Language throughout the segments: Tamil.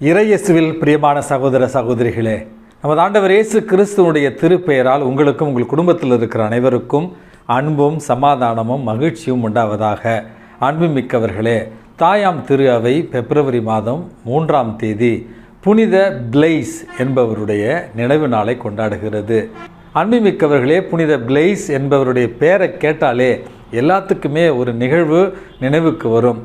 இறையேசுவில் பிரியமான சகோதர சகோதரிகளே நமது ஆண்டவர் இயேசு கிறிஸ்துவனுடைய திருப்பெயரால் உங்களுக்கும் உங்கள் குடும்பத்தில் இருக்கிற அனைவருக்கும் அன்பும் சமாதானமும் மகிழ்ச்சியும் உண்டாவதாக. அன்புமிக்கவர்களே தாயாம் திரு அவை பிப்ரவரி மாதம் மூன்றாம் தேதி புனித பிளேஸ் என்பவருடைய நினைவு நாளை கொண்டாடுகிறது. அன்புமிக்கவர்களே புனித பிளெய்ஸ் என்பவருடைய பெயரை கேட்டாலே எல்லாத்துக்குமே ஒரு நிகழ்வு நினைவுக்கு வரும்.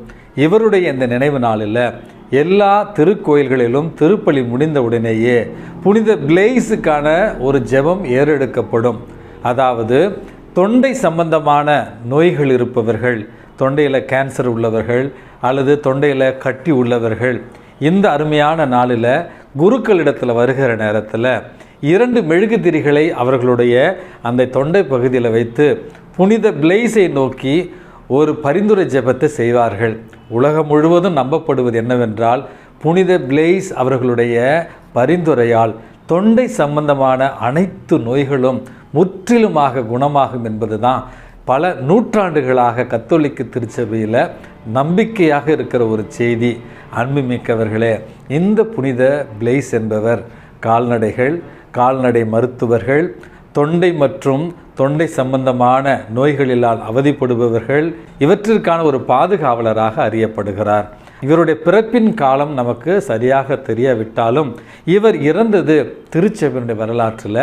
இவருடைய இந்த நினைவு நாளில் எல்லா திருக்கோயில்களிலும் திருப்பலி முடிந்த உடனேயே புனித பிளேஸுக்கான ஒரு ஜெபம் ஏறெடுக்கப்படும். அதாவது தொண்டை சம்பந்தமான நோய்கள் இருப்பவர்கள் தொண்டையில் கேன்சர் உள்ளவர்கள் அல்லது தொண்டையில் கட்டி உள்ளவர்கள் இந்த அருமையான நாளில் குருக்களிடத்தில் வருகிற நேரத்தில் இரண்டு மெழுகுதிரிகளை அவர்களுடைய அந்த தொண்டை பகுதியில் வைத்து புனித பிளேஸை நோக்கி ஒரு பரிந்துரை ஜெபத்தை செய்வார்கள். உலகம் முழுவதும் நம்பப்படுவது என்னவென்றால் புனித பிளேஸ் அவர்களுடைய பரிந்துரையால் தொண்டை சம்பந்தமான அனைத்து நோய்களும் முற்றிலுமாக குணமாகும் என்பதுதான் பல நூற்றாண்டுகளாக கத்தோலிக்க திருச்சபையில் நம்பிக்கையாக இருக்கிற ஒரு செய்தி. அன்புமிக்கவர்களே இந்த புனித பிளேஸ் என்பவர் கால்நடைகள் கால்நடை மருத்துவர்கள் தொண்டை மற்றும் தொண்டை சம்பந்தமான நோய்களிலால் அவதிப்படுபவர்கள் இவற்றிற்கான ஒரு பாதுகாவலராக அறியப்படுகிறார். இவருடைய பிறப்பின் காலம் நமக்கு சரியாக தெரியாவிட்டாலும் இவர் இறந்தது திருச்சபையினுடைய வரலாற்றில்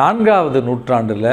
நான்காவது நூற்றாண்டில்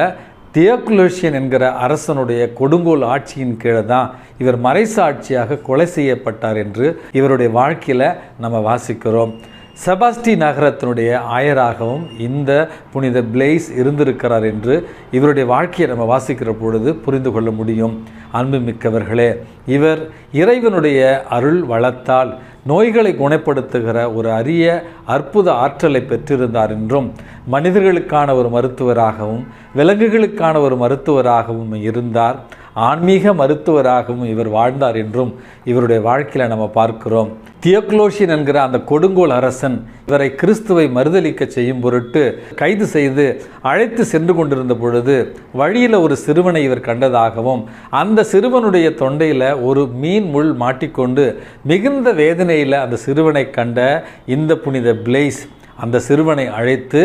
தியோக்லோஷியன் என்கிற அரசனுடைய கொடுங்கோல் ஆட்சியின் கீழே தான் இவர் மறைசாட்சியாக கொலை செய்யப்பட்டார் என்று இவருடைய வாழ்க்கையில் நம்ம வாசிக்கிறோம். செபாஸ்டி நகரத்தினுடைய ஆயராகவும் இந்த புனித பிளேஸ் இருந்திருக்கிறார் என்று இவருடைய வாழ்க்கையை நம்ம வாசிக்கிற பொழுது புரிந்து கொள்ள முடியும். அன்புமிக்கவர்களே இவர் இறைவனுடைய அருள் வளத்தால் நோய்களை குணப்படுத்துகிற ஒரு அரிய அற்புத ஆற்றலை பெற்றிருந்தார் என்றும் மனிதர்களுக்கான ஒரு மருத்துவராகவும் விலங்குகளுக்கான ஒரு மருத்துவராகவும் இருந்தார். ஆன்மீக மருத்துவராகவும் இவர் வாழ்ந்தார் என்றும் இவருடைய வாழ்க்கையில் நம்ம பார்க்கிறோம். தியோக்லோஷியன் என்கிற அந்த கொடுங்கோல் அரசன் இவரை கிறிஸ்துவை மறுதளிக்க செய்யும் பொருட்டு கைது செய்து அழைத்து சென்று கொண்டிருந்த பொழுது வழியில் ஒரு சிறுவனை இவர் கண்டதாகவும் அந்த சிறுவனுடைய தொண்டையில் ஒரு மீன் முள் மாட்டிக்கொண்டு மிகுந்த வேதனையில் அந்த சிறுவனை கண்ட இந்த புனித பிளேஸ் அந்த சிறுவனை அழைத்து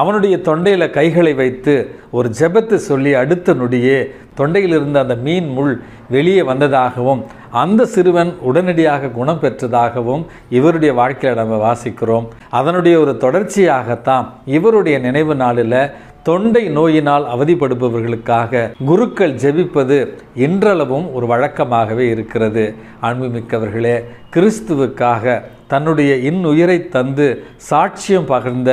அவனுடைய தொண்டையில் கைகளை வைத்து ஒரு ஜெபத்தை சொல்லி அடுத்த நொடியே தொண்டையில் இருந்த அந்த மீன் முள் வெளியே வந்ததாகவும் அந்த சிறுவன் உடனடியாக குணம் பெற்றதாகவும் இவருடைய வாழ்க்கையில் நம்ம வாசிக்கிறோம். அதனுடைய ஒரு தொடர்ச்சியாகத்தான் இவருடைய நினைவு நாளில் தொண்டை நோயினால் அவதிப்படுபவர்களுக்காக குருக்கள் ஜெபிப்பது இன்றளவும் ஒரு வழக்கமாகவே இருக்கிறது. அன்புமிக்கவர்களே கிறிஸ்துவுக்காக தன்னுடைய இன்னுயிரை தந்து சாட்சியம் பகிர்ந்த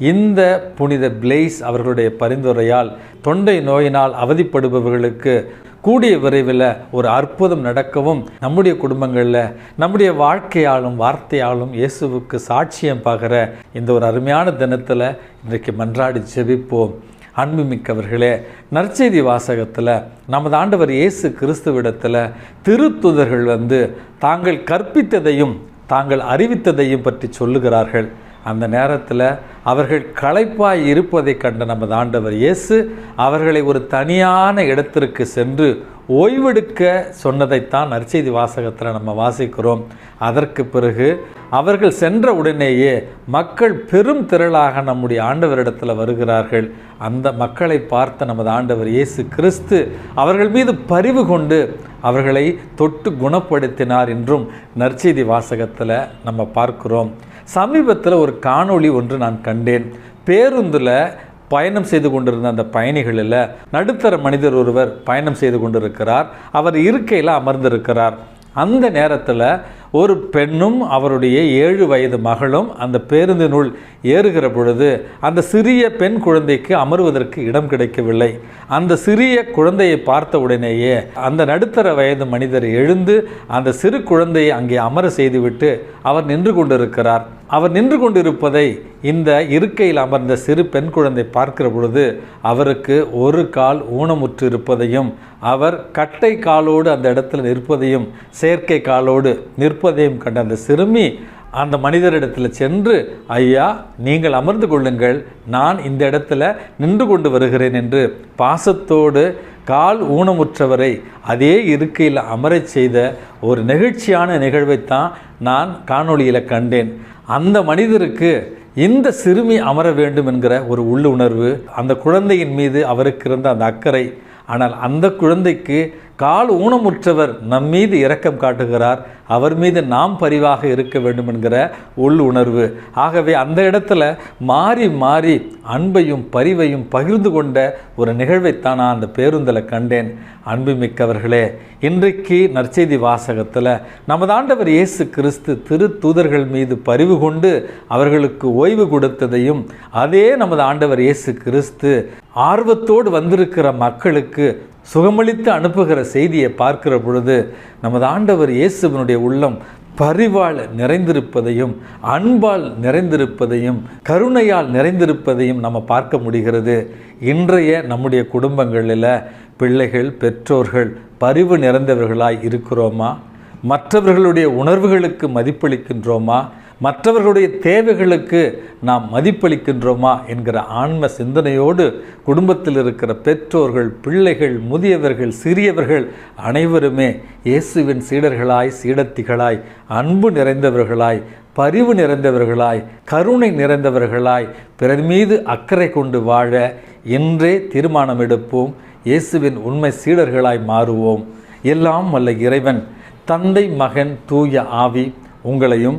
இந்த புனித பிளேஸ் அவர்களுடைய பரிந்துரையால் தொண்டை நோயினால் அவதிப்படுபவர்களுக்கு கூடிய விரைவில் ஒரு அற்புதம் நடக்கவும் நம்முடைய குடும்பங்களில் நம்முடைய வாழ்க்கையாலும் வார்த்தையாலும் இயேசுவுக்கு சாட்சியம் பகிர இந்த ஒரு அருமையான தினத்தில் இன்றைக்கு மன்றாடி ஜெபிப்போம். அன்புமிக்கவர்களே நற்செய்தி வாசகத்தில் நமது ஆண்டவர் இயேசு கிறிஸ்துவிடத்தில் திருத்துதர்கள் வந்து தாங்கள் கற்பித்ததையும் தாங்கள் அறிவித்ததையும் பற்றி சொல்லுகிறார்கள். அந்த நேரத்தில் அவர்கள் களைப்பாய் இருப்பதை கண்ட நமது ஆண்டவர் இயேசு அவர்களை ஒரு தனியான இடத்திற்கு சென்று ஓய்வெடுக்க சொன்னதைத்தான் நற்செய்தி வாசகத்தில் நம்ம வாசிக்கிறோம். அதற்கு பிறகு அவர்கள் சென்ற உடனேயே மக்கள் பெரும் திரளாக நம்முடைய ஆண்டவரிடத்தில் வருகிறார்கள். அந்த மக்களை பார்த்த நமது ஆண்டவர் இயேசு கிறிஸ்து அவர்கள் மீது பரிவு கொண்டு அவர்களை தொட்டு குணப்படுத்தினார் என்றும் நற்செய்தி வாசகத்தில் நம்ம பார்க்கிறோம். சமீபத்தில் ஒரு காணொளி ஒன்று நான் கண்டேன். பேருந்தில் பயணம் செய்து கொண்டிருந்த அந்த பயணிகளில் நடுத்தர மனிதர் ஒருவர் பயணம் செய்து கொண்டிருக்கிறார். அவர் இருக்கையில் அமர்ந்திருக்கிறார். அந்த நேரத்தில் ஒரு பெண்ணும் அவருடைய ஏழு வயது மகளும் அந்த பேருந்தினுள் ஏறுகிற பொழுது அந்த சிறிய பெண் குழந்தைக்கு அமர்வதற்கு இடம் கிடைக்கவில்லை. அந்த சிறிய குழந்தையை பார்த்த உடனேயே அந்த நடுத்தர வயது மனிதர் எழுந்து அந்த சிறு குழந்தையை அங்கே அமர செய்துவிட்டு அவர் நின்று கொண்டிருக்கிறார். அவர் நின்று கொண்டிருப்பதை இந்த இருக்கையில் அமர்ந்த சிறு பெண் குழந்தை பார்க்கிற பொழுது அவருக்கு ஒரு கால் ஊனமுற்று இருப்பதையும் அவர் கட்டை காலோடு அந்த இடத்துல நிற்பதையும் செயற்கை காலோடு நிற்ப இருப்பதையும் கண்ட அந்த சிறுமி அந்த மனிதரிடத்தில் சென்று ஐயா நீங்கள் அமர்ந்து கொள்ளுங்கள். நான் இந்த இடத்துல நின்று கொண்டு வருகிறேன் என்று பாசத்தோடு கால் ஊனமுற்றவரை அதே இருக்கையில் அமரச் செய்த ஒரு நெகிழ்ச்சியான நிகழ்வைத்தான் நான் காணொளியில் கண்டேன். அந்த மனிதருக்கு இந்த சிறுமி அமர வேண்டும் என்கிற ஒரு உள்ளுணர்வு அந்த குழந்தையின் மீது அவருக்கு இருந்த அந்த அக்கறை ஆனால் அந்த குழந்தைக்கு கால் ஊனமுற்றவர் நம் மீது இரக்கம் காட்டுகிறார். அவர் மீது நாம் பரிவாக இருக்க வேண்டும் என்கிற உள் உணர்வு. ஆகவே அந்த இடத்துல மாறி மாறி அன்பையும் பரிவையும் பகிர்ந்து கொண்ட ஒரு நிகழ்வைத்தான் நான் அந்த பேருந்தில் கண்டேன். அன்புமிக்கவர்களே இன்றைக்கு நற்செய்தி வாசகத்தில் நமது ஆண்டவர் இயேசு கிறிஸ்து திரு தூதர்கள் மீது பரிவு கொண்டு அவர்களுக்கு ஓய்வு கொடுத்ததையும் அதே நமது ஆண்டவர் இயேசு கிறிஸ்து ஆர்வத்தோடு வந்திருக்கிற மக்களுக்கு சுகமளித்து அனுப்புகிற செய்தியை பார்க்கிற பொழுது நமது ஆண்டவர் இயேசுவனுடைய உள்ளம் பரிவால் நிறைந்திருப்பதையும் அன்பால் நிறைந்திருப்பதையும் கருணையால் நிறைந்திருப்பதையும் நம்ம பார்க்க முடிகிறது. இன்றைய நம்முடைய குடும்பங்களில் பிள்ளைகள் பெற்றோர்கள் பரிவு நிறைந்தவர்களாய் இருக்கிறோமா? மற்றவர்களுடைய உணர்வுகளுக்கு மதிப்பளிக்கின்றோமா? மற்றவர்களுடைய தேவைகளுக்கு நாம் மதிப்பளிக்கின்றோமா என்கிற ஆன்ம சிந்தனையோடு குடும்பத்தில் இருக்கிற பெற்றோர்கள் பிள்ளைகள் முதியவர்கள் சிறியவர்கள் அனைவருமே இயேசுவின் சீடர்களாய் சீடத்திகளாய் அன்பு நிறைந்தவர்களாய் பரிவு நிறைந்தவர்களாய் கருணை நிறைந்தவர்களாய் பிறர் மீது அக்கறை கொண்டு வாழ இன்றே தீர்மானம் எடுப்போம் இயேசுவின் உண்மை சீடர்களாய் மாறுவோம். எல்லாம் வல்ல இறைவன் தந்தை மகன் தூய ஆவி உங்களையும்